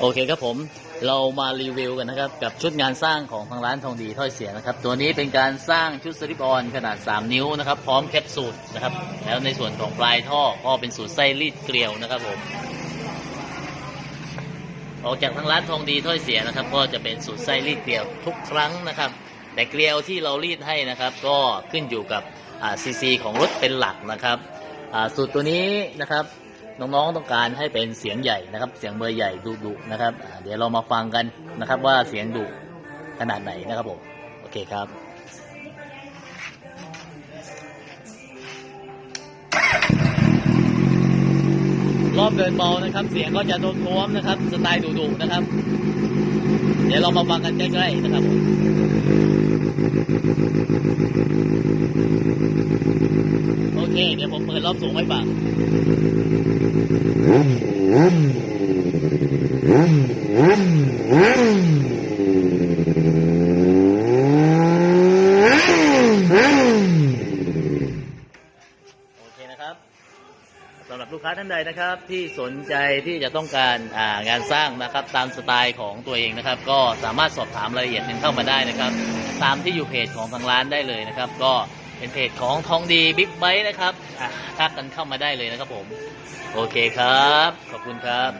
โอเคครับผมเรามารีวิวกันนะครับ กับชุดงานสร้างของทางร้านทองดีถ้อยเสียนะครับ ตัวนี้เป็นการสร้างชุดสลิปออนขนาด 3 นิ้วนะครับ พร้อมแคปซูลนะครับ แล้วในส่วนของปลายท่อก็เป็นสูตรไส้รีดเกลียวนะครับผมออกจากทางร้านทองดีถ้อยเสียนะครับ ก็จะเป็นสูตรไส้รีดเกลียวทุกครั้งนะครับ แต่เกลียวที่เรารีดให้นะครับ ก็ขึ้นอยู่กับซีซีของรถเป็นหลักนะครับสูตรตัวนี้นะครับ น้องๆต้องการให้เป็นเสียงใหญ่นะครับ เสียงเบอร์ใหญ่ดุๆนะครับเดี๋ยวเรามาฟังกันนะครับว่าเสียงดุขนาดไหนนะครับผมโอเคครับรอบเดินเบานะครับ เสียงก็จะโน้มๆนะครับ สไตล์ดุๆนะครับ เดี๋ยวเรามาฟังกันใกล้ๆนะครับผมโอเค เดี๋ยวผมเปิดรอบสูงให้ฟัง สำหรับลูกค้าท่านใดนะครับที่สนใจที่จะต้องการางานสร้างนะครับตามสไตล์ของตัวเองนะครับ ก็สามารถสอบถามรายละเอียดกันเข้ามาได้นะครับ ตามที่อยู่เพจของทางร้านได้เลยนะครับ ก็ เป็นเพจของทองดีบิ๊กไบค์นะครับอะทักกันเข้ามาได้เลยนะครับผม โอเคครับ ขอบคุณครับ